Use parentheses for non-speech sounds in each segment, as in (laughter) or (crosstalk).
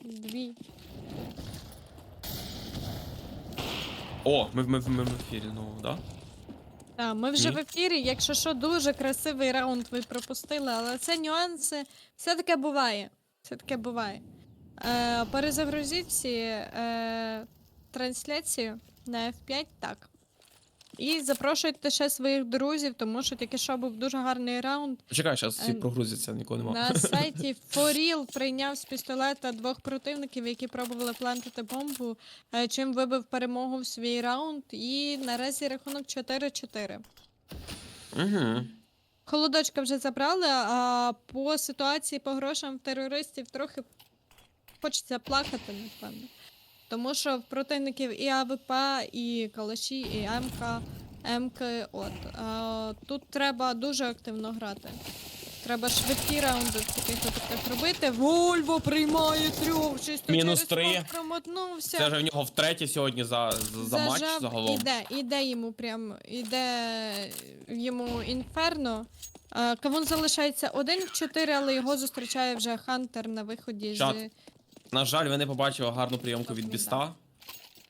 Дві. О, ми, ми, ми в ефірі знову, да? Так, ми вже Ні. в ефірі. Якщо що, дуже красивий раунд ви пропустили, але це нюанси. Все таке буває. Все таке буває. Е, перезагрузіть ці е, трансляцію на F5, так. І запрошуйте ще своїх друзів, тому що тільки що був дуже гарний раунд. Почекай, зараз всі Е, прогрузяться, нікого нема. На (laughs) сайті Foril прийняв з пістолета двох противників, які пробували плантити бомбу, е, чим вибив перемогу в свій раунд. І наразі рахунок 4-4. Угу. Холодочка вже забрали, а по ситуації по грошам в терористів трохи хочеться плакати, напевно. Тому що в противників і АВП, і калаші, і МК, МК. От. А, тут треба дуже активно грати. Треба швидкі раунди в таких випадках робити. Вольво приймає трьох, чисто Мінус через три. промотнувся. Це вже в нього втретє сьогодні за, за, за матч Зажав, загалом. Іде, іде йому прям, іде йому інферно. Кавун залишається один в 4, але його зустрічає вже Хантер на виході Чат. з. На жаль, ви не побачили гарну прийомку від Біста.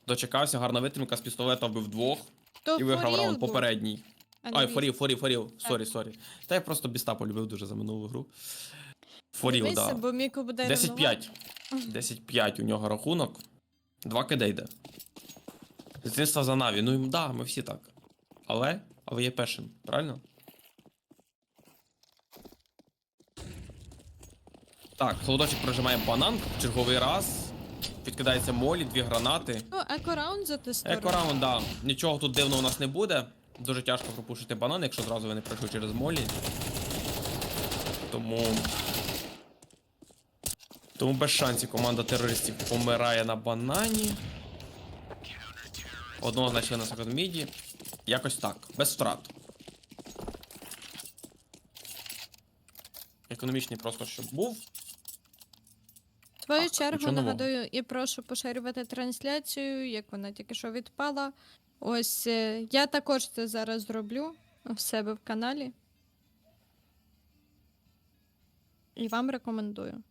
Дочекався, гарна витримка з пістолета вбив двох То і виграв Форіл раунд був, попередній. а не Ай, він. форів, форів, форів. Сорі, сорі. Та я просто біста полюбив дуже за минулу гру. Форів, Дивися, да. бо Міку буде 10-5. 10-5 у нього рахунок. Два киде йде. З Дитинства за Наві. Ну да, ми всі так. Але, але є першим, правильно? Так, холодочок прожимає банан в черговий раз. Підкидається молі, дві гранати. Ну, еко-раунд за. Екораунд, да. Нічого тут дивного у нас не буде. Дуже тяжко пропушити банан, якщо зразу ви не пройшли через молі. Тому. Тому без шансів команда терористів помирає на банані. Одного значили на секунд міді. Якось так, без втрат. Економічний просто щоб був. Свою Так, чергу нічого нового. нагадую і прошу поширювати трансляцію, як вона тільки що відпала. Ось е, я також це зараз зроблю в себе в каналі. І вам рекомендую.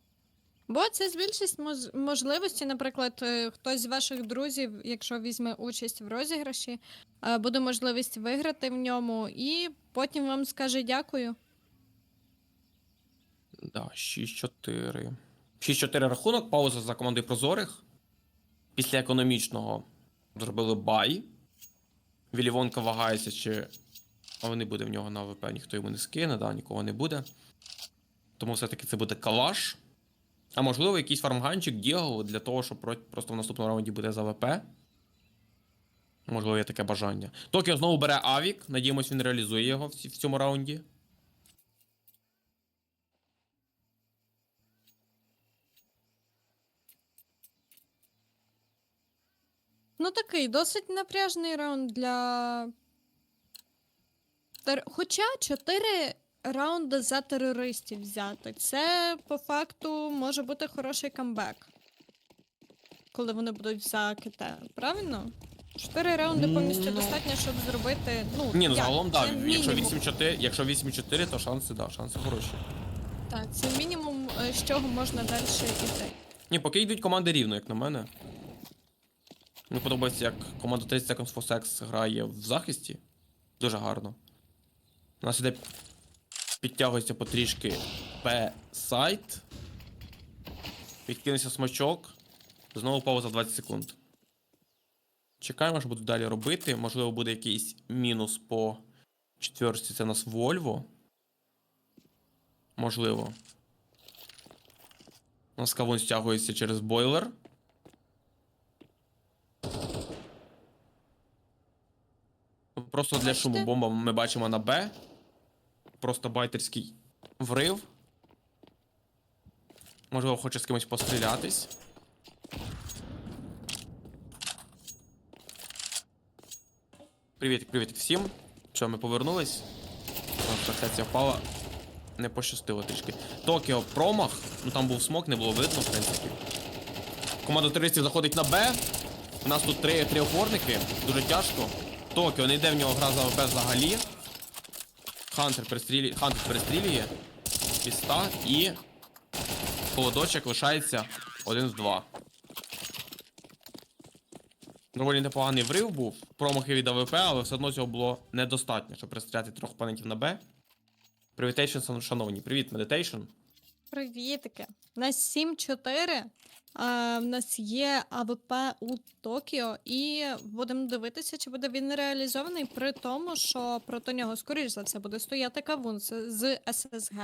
Бо це збільшить моз- можливості, наприклад, е, хтось з ваших друзів, якщо візьме участь в розіграші, е, буде можливість виграти в ньому, і потім вам скаже дякую. Да, 6-4. 6-4 рахунок, пауза за командою прозорих. Після економічного зробили бай. Вілівонка вагається, чи. Але не буде в нього на АВП, ніхто йому не скине, да, нікого не буде. Тому все-таки це буде калаш. А можливо, якийсь фармганчик Діго для того, щоб просто в наступному раунді буде за АВП. Можливо, є таке бажання. Токіо знову бере Авік. Надіємось, він реалізує його в цьому раунді. Ну, такий досить напряжний раунд для. Тер... Хоча 4 раунди за терористів взяти. Це по факту може бути хороший камбек. Коли вони будуть за КТ, правильно? 4 раунди повністю Ну. достатньо, щоб зробити. Ну, Ні, ну як? загалом, Це так. Якщо мінімум. 8-4, якщо 8-4, то шанси, да, шанси хороші. Так, це мінімум, е, з чого можна далі йти. Ні, поки йдуть команди рівно, як на мене. Мені подобається, як команда 30 Seconds for Sex грає в захисті. Дуже гарно. У нас іде підтягується потрішки Б-сайт. Відкинувся смачок. Знову пауза 20 секунд. Чекаємо, що будуть далі робити. Можливо, буде якийсь мінус по четверці. Це у нас Вольво. Можливо. У нас кавун стягується через бойлер. Просто для шуму бомба ми бачимо на Б. Просто байтерський врив. Можливо, хоче з кимось пострілятись. Привіт, привіт всім. Що, ми повернулись? Трансляція впала. Не пощастило трішки. Токіо промах. Ну там був смок, не було видно, в принципі. Команда терористів заходить на Б. У нас тут три, три опорники. Дуже тяжко. Токіо не йде в нього гра за АВП взагалі. Хантер перестрілює. Хантер перестрілює. Піста і. Холодочок лишається один з два. Доволі непоганий врив був. Промахи від АВП, але все одно цього було недостатньо, щоб пристріляти трьох опонентів на Б. Привітейшн, шановні. Привіт, медитейшн. Привітики. На 7-4 а, в нас є АВП у Токіо, і будемо дивитися, чи буде він реалізований при тому, що проти нього, скоріш за все, буде стояти кавун з- ССГ.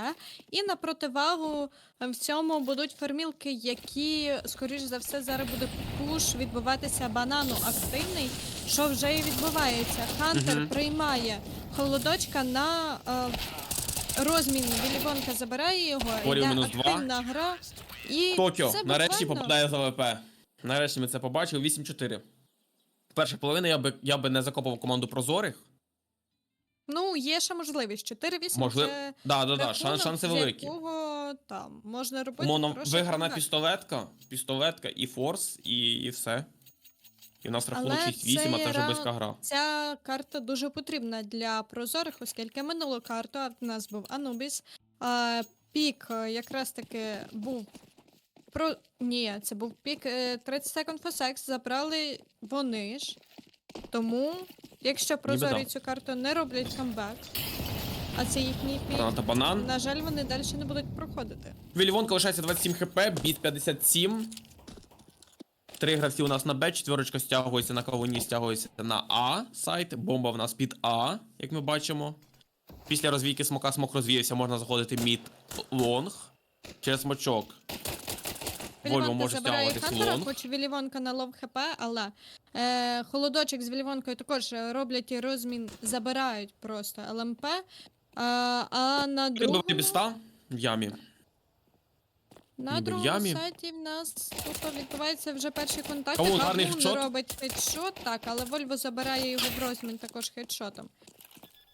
І на противагу е, в цьому будуть формілки, які, скоріш за все, зараз буде пуш відбуватися банану активний, що вже і відбувається. Хантер Мгм. приймає холодочка на. Розмін Вілівонка забирає його, йде мінус два. активна гра. І Токіо, це нарешті буквально- попадає з АВП. Нарешті ми це побачили. 8-4. Перша половина я би, я би не закопав команду прозорих. Ну, є ще можливість. 4-8 Можливо. це Да, да, да, шан, шанси з великі. якого там можна робити Моно хороший виграна комбек. пістолетка, пістолетка і форс, і, і все. І в нас рахунок Але 6-8, а це вже раунд- близька гра. Ця карта дуже потрібна для прозорих, оскільки минулу карту а в нас був Анубіс. А, пік е, якраз таки був про. Ні, це був пік е, 30 Second for Sex, забрали вони ж. Тому, якщо прозорі да. цю карту не роблять камбек, а це їхній пік, Граната банан. на жаль, вони далі не будуть проходити. Вілівонка лишається 27 хп, біт 57. Три гравці у нас на Б, четверочка стягується на кавуні, стягується на А сайт. Бомба в нас під А, як ми бачимо. Після розвійки смока смок розвіявся, можна заходити мід лонг. Через смочок. Вольво може забирає стягуватись Хантера, лонг. хоч Вілівонка на лов хп, але е, холодочок з Вілівонкою також роблять розмін, забирають просто ЛМП. А, а на другому, біста в ямі. На ніби в другому ямі. сайті в нас тут відбувається вже перший контакт. Гарний хедшот. робить хедшот, так, але Вольво забирає його в розмін також хедшотом.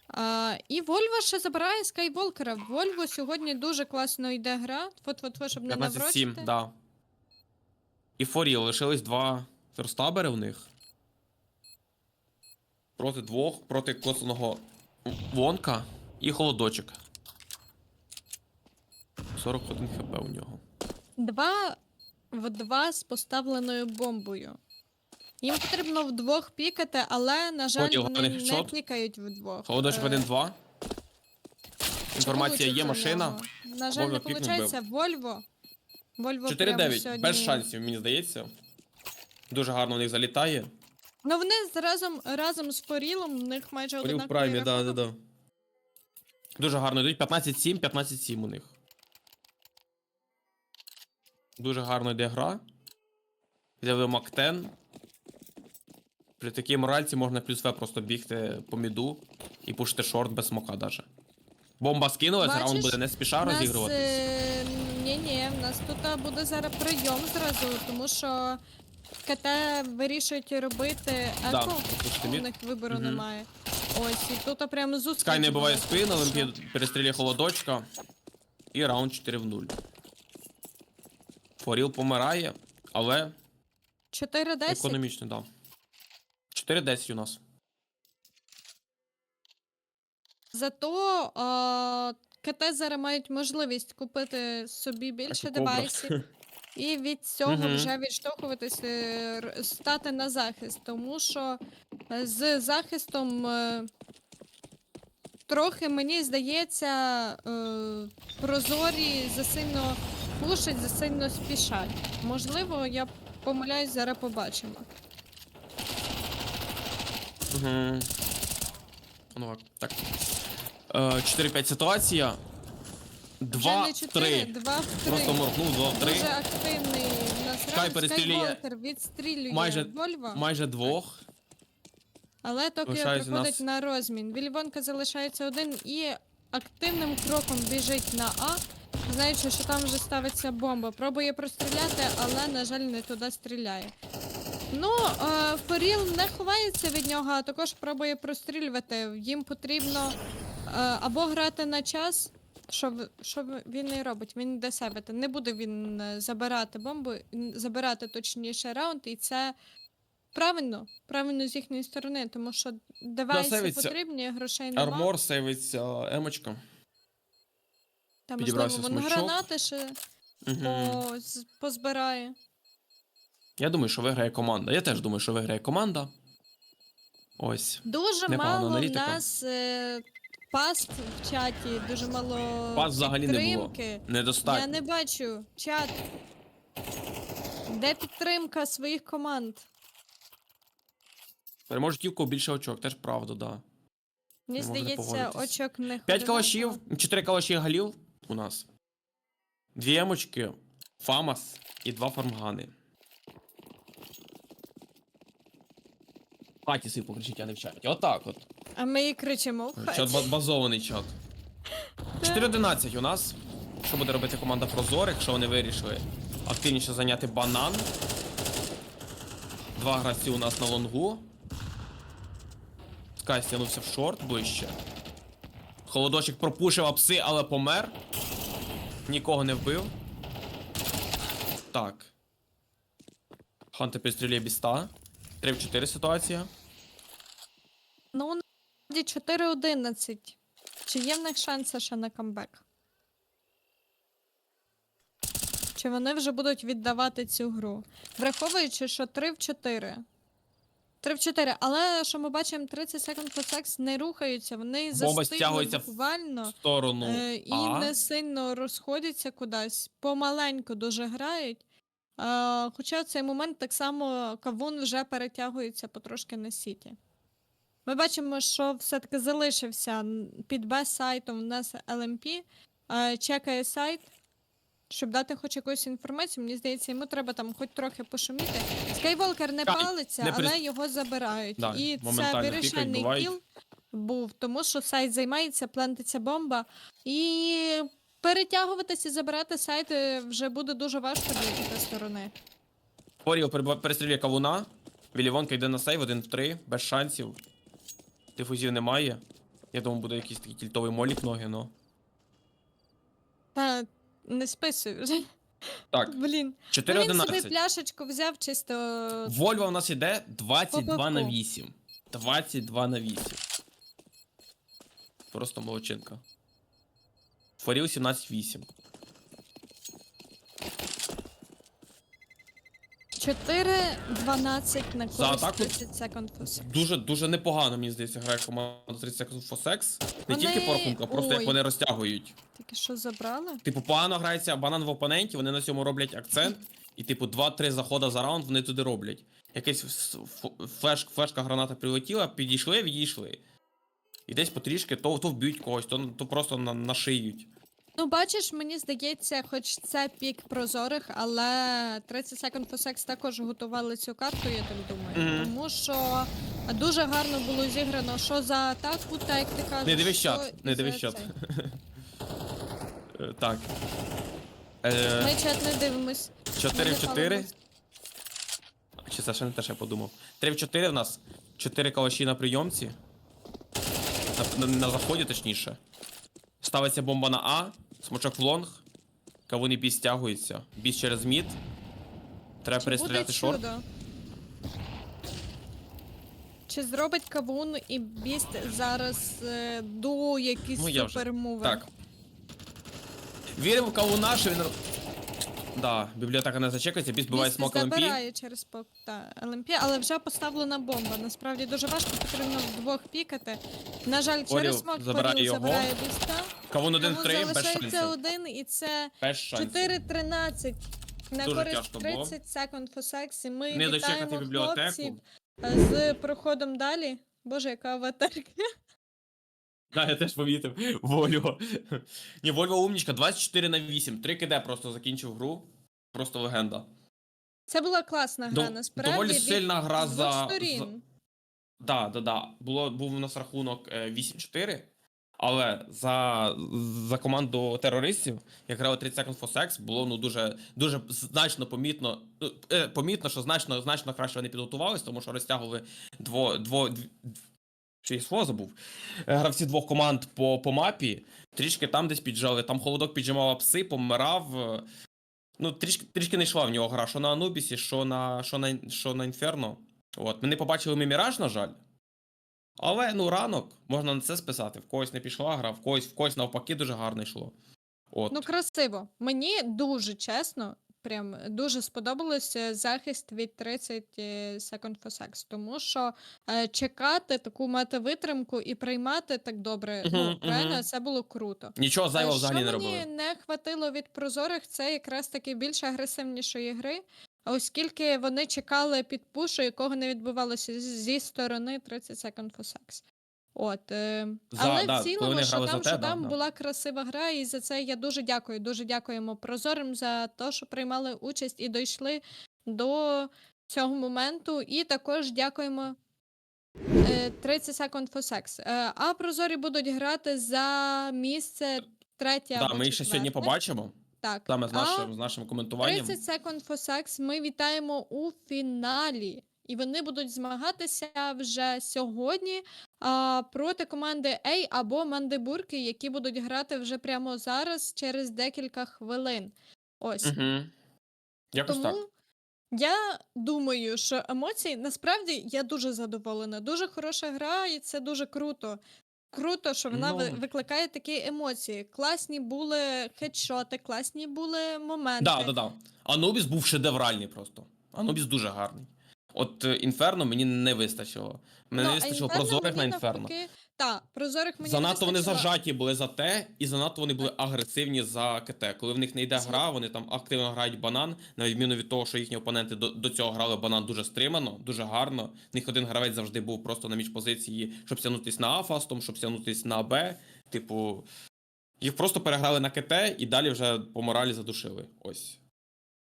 А, і Вольво ще забирає Скайволкера. Вольво сьогодні дуже класно йде гра. Тфу-тфу-тфу, щоб не 15-7, наврочити. да. І Форіл, лишились два ферстабери в них. Проти двох, проти коцаного Вонка і холодочок. 41 хп у нього. Два в два з поставленою бомбою. Їм потрібно вдвох пікати, але, на жаль, Потім вони гарний не хедшот. пікають вдвох. Холодочок Е, 1-2. Інформація є, в машина. нього? На жаль, Вольво не пікнув, виходить. Вольво. Вольво прямо 4-9. сьогодні... Без шансів, мені здається. Дуже гарно в них залітає. Ну вони з- разом, разом з Форілом, в них майже Форіл в праймі, да, рахунок. да, да. Дуже гарно йдуть. 15-7, 15-7 у них. Дуже гарно йде гра. Взяли Мактен. При такій моральці можна плюс В просто бігти по міду і пушити шорт без смока даже. Бомба скинулась, Бачиш, раунд буде не спіша У нас, розігруватись. е, Ні-ні, в нас тут буде зараз прийом зразу, тому що КТ вирішують робити Да, еко, слушайте, у мід. них вибору Мгм. немає. Ось, і тут прямо зустріч. Скай не буває буде. спин, але Що? перестріляє холодочка. І раунд 4 в 0. Форіл помирає, але 4-10. економічно, да. 4-10 у нас. Зато а, КТ мають можливість купити собі більше девайсів. І від цього Мгм. вже відштовхуватися, р- стати на захист, тому що е, з захистом е, трохи, мені здається, е, прозорі засильно пушать, засильно спішать. Можливо, я помиляюсь, зараз побачимо. Угу. Ну, так. Е, 4-5 ситуація. Вже не 4, 2-3. 2 в 3. Просто моргнув, Дуже 2-3. активний у нас Скай раунд. перестрілює відстрілює майже- Вольва, Майже двох. але Токіо залишається приходить нас- на розмін. Вільвонка залишається один і активним кроком біжить на А, знаючи, що там вже ставиться бомба. Пробує простріляти, але, на жаль, не туди стріляє. Ну, е, Форіл не ховається від нього, а також пробує прострілювати. Їм потрібно е, або грати на час, що, що він і робить. Він йде сейвити. Не буде він е, забирати бомбу, забирати точніше раунд, і це правильно, правильно з їхньої сторони, тому що девайси сейвиться. потрібні, грошей немає. Армор сейвиться емочка. Та підібрався можливо, вон смачок. гранати ще по, з- позбирає. Я думаю, що виграє команда. Я теж думаю, що виграє команда. Ось. Дуже Непогана мало в аналітика. нас е, паст в чаті, дуже мало Пас взагалі не було. підтримки. Недостатньо. Я не бачу чат. Де підтримка своїх команд? Переможуть ті, в кого більше очок, теж правда, да. Мені Не здається, погодитись. очок не П'ять калашів, чотири калаші галів у нас. Дві емочки, фамас і два фармгани. Хаті сипу кричить, а не в чаті. Отак от. А ми і кричимо в Чат ба- базований чат. 4-11 у нас. Що буде робити команда Прозорих, якщо вони вирішили активніше зайняти банан. Два гравці у нас на лонгу. Скай стягнувся в шорт ближче. Холодочок пропушив апси, але помер. Нікого не вбив. Так. Хантер підстрілює біста. 3 в 4 ситуація. Ну, насправді 4-11. Чи є в них шанси ще на камбек? Чи вони вже будуть віддавати цю гру? Враховуючи, що 3 в 4. 3 в 4, але що ми бачимо, 30 секунд по секс не рухаються, вони Бомба застигли стягується в буквально В сторону. е, і А. не сильно розходяться кудись, помаленьку дуже грають. Е, хоча в цей момент так само кавун вже перетягується потрошки на сіті. Ми бачимо, що все-таки залишився н- під Б-сайтом в нас LMP, е, чекає сайт, щоб дати хоч якусь інформацію. Мені здається, йому треба там хоч трохи пошуміти. Скайволкер не палиться, не але його забирають. Да, І це моментально пікають, вирішальний бувають. кіл був, тому що сайт займається, плантиться бомба. І перетягуватися, забирати сайти вже буде дуже важко для тієї сторони. Переб- перестрілює кавуна. Вілівонка йде на сейв, один в три, без шансів. Дифузів немає. Я думаю, буде якийсь такий кільтовий молік ноги, но. Та не списуй вже. Так, Блін. Ну, Він собі 4-11. пляшечку взяв чисто. Вольва у нас іде 22 на По-по-по. 8. 22 на 8. Просто молодчинка. Форіл 17-8. 4-12 на За користь атаку? 30 секунд фуси. Дуже дуже непогано, мені здається, грає команда 30 Seconds for Sex. Не Вони- тільки по рахунку, а просто як вони розтягують. Тільки що забрали? Типу, погано грається банан в опоненті, вони на цьому роблять акцент. І, типу, 2-3 заходи за раунд вони туди роблять. Якась ф- флеш, флешка граната прилетіла, підійшли, відійшли. І десь потрішки то, то вб'ють когось, то, то просто на, нашиють. Ну, бачиш, мені здається, хоч це пік прозорих, але 30 секунд for Sex також готували цю карту, я так думаю. Мгм. Тому що дуже гарно було зіграно, що за атаку, так як ти кажеш. Не дивись що чат, і не за дивись чат. цей. Е, Так. Е, Ми чат не дивимось. 4 в 4. Чи це ще не те, що я подумав. 3 в 4 в нас. 4 калаші на прийомці. На, на, на заході, точніше. Ставиться бомба на А, смочок в лонг. Кавуни бій стягується. Біс через мід. Треба перестріляти шорт. Чи зробить кавун і біст зараз е, до якийсь Ну, я? Так. Віримо в кавуна, що він. Да, бібліотека не зачекається, біс буває смок ЛМП. забирає через пок та ЛМП, але вже поставлена бомба. Насправді дуже важко, потрібно вдвох пікати. На жаль, через смок забирає його. забирає біста. Кавун 1 в Кавун 3, без залишається шансів. один, і це Без шансів. 4-13. На Дуже користь тяжко було. 30 секунд for sex. І ми Не вітаємо дочекати бібліотеку. хлопців е, з проходом далі. Боже, яка аватарка. Да, я теж помітив. Вольво. Ні, Вольво умнічка, 24 на 8. 3 КД просто закінчив гру. Просто легенда. Це була класна гра, Дов- насправді. доволі від сильна гра двох за- сторін. Да, да, да. Було, був у нас рахунок е, 8-4. Але за, за команду терористів, як грали 30 Seconds for Sex, було ну дуже, дуже значно помітно. ну, Е, помітно, що значно, значно краще вони підготувались, тому що розтягували дво, дво, дв... Чи слово забув? Е, Гравці двох команд по, по мапі. Трішки там десь піджали. Там холодок піджимав пси, помирав. е, Ну, трішки, трішки не йшла в нього гра, що на Анубісі, що на, що на, що на Інферно. От, ми не побачили ми Міраж, на жаль. Але ну ранок, можна на це списати. В когось не пішла гра, в когось, в когось навпаки дуже гарно йшло. От. Ну, красиво. Мені дуже чесно, прям дуже сподобалося захист від 30 Second for Sex, тому що е, чекати таку мати витримку і приймати так добре, Мгм, ну, реально, це було круто. Нічого Е, зайвого взагалі не Що мені не хватило від прозорих, це якраз таки більш агресивнішої гри, оскільки вони чекали під пушу, якого не відбувалося зі сторони 30 Second for Sex. От, е, За- але да, в коли цілому, вони що грали за там, те, що да, там да. була красива гра, і за це я дуже дякую. Дуже дякуємо прозорим за те, що приймали участь і дійшли до цього моменту. І також дякуємо е, 30 Second for Sex. Е, А прозорі будуть грати за місце третє. Да, або ми їх ще сьогодні четверте. побачимо. Так. Саме з нашим, з нашим коментуванням. 30 Second for Sex ми вітаємо у фіналі. І вони будуть змагатися вже сьогодні а, проти команди A або Мандибурки, які будуть грати вже прямо зараз через декілька хвилин. Ось. Угу. Якось Тому так. я думаю, що емоції насправді я дуже задоволена. Дуже хороша гра, і це дуже круто. Круто, що вона ви- Ну. викликає такі емоції. Класні були хедшоти, класні були моменти. Да, да, да. Анубіс був шедевральний просто. Анубіс дуже гарний. От е, Інферно мені не вистачило. Мені Ну, не а вистачило Інферно прозорих на мені Інферно. навпаки- Так, прозорих мені Занадто вони вистачило. зажаті були за те, і занадто вони були агресивні за КТ. Коли в них не йде гра, вони там активно грають банан, на відміну від того, що їхні опоненти до, до цього грали банан дуже стримано, дуже гарно. В них один гравець завжди був просто на між позиції, щоб стягнутись на А фастом, щоб стягнутись на Б. Типу, їх просто переграли на КТ і далі вже по моралі задушили. Ось.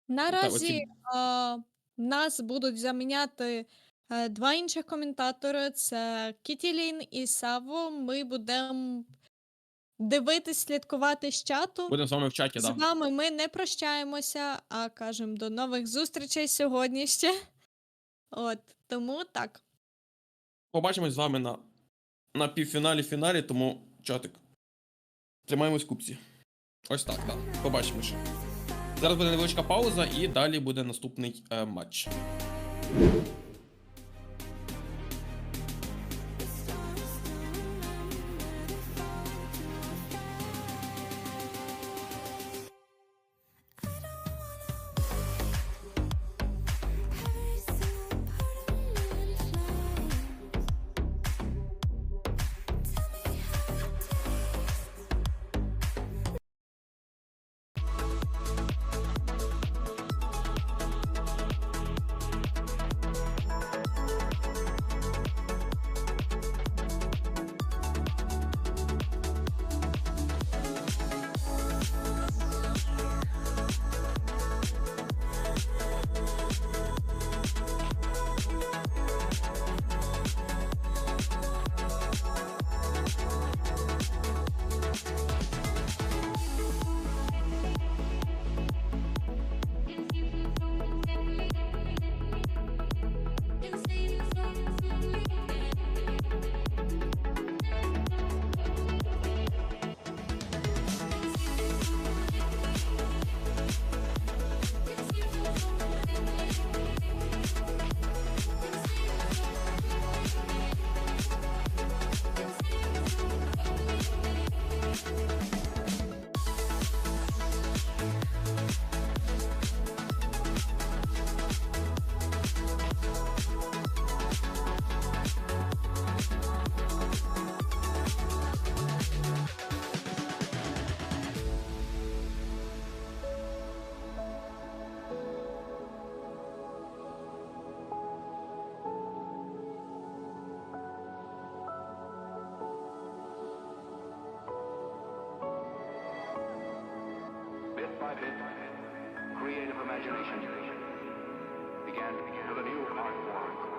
Наразі оці- а, нас будуть заміняти е, два інших коментатори: це Кітілін і Саво. Ми будемо дивитись, слідкувати з чату. Будемо з вами в чаті, З да. вами ми не прощаємося, а кажемо до нових зустрічей сьогодні ще. От, тому так. Побачимось з вами на, на півфіналі фіналі, тому чатик. Тримаємось в купці. Ось так, так. Да. Побачимо ще. Зараз буде невеличка пауза, і далі буде наступний е, матч. creative imagination began with a new art form.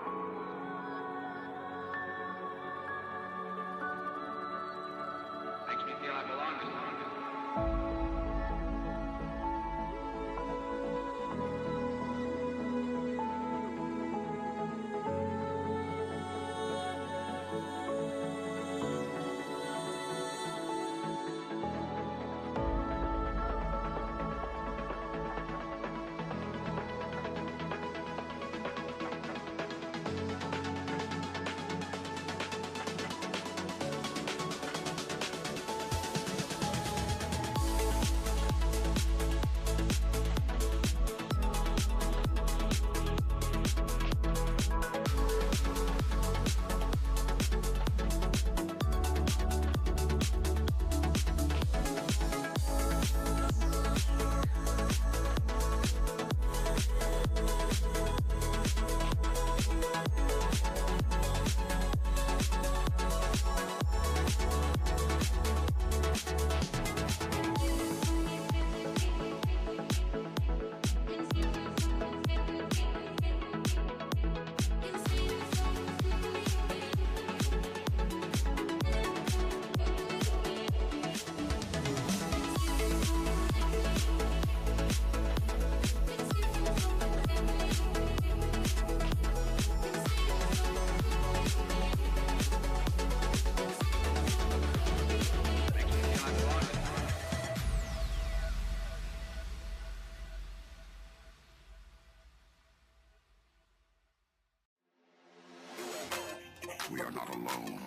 We are not alone.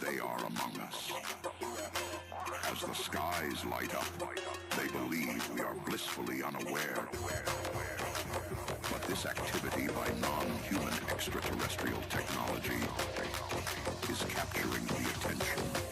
They are among us. As the skies light up, they believe we are blissfully unaware. But this activity by non-human extraterrestrial technology is capturing the attention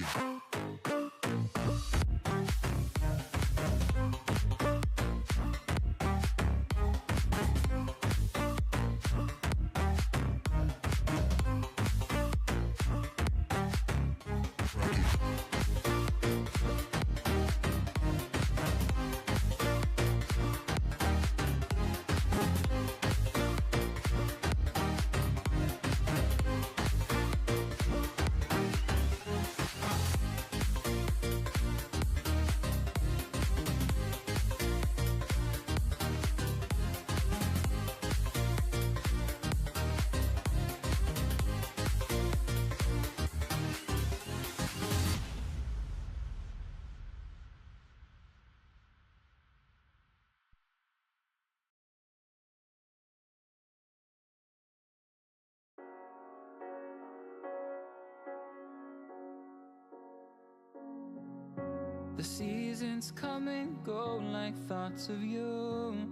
Rocky. The seasons come and go like thoughts of you.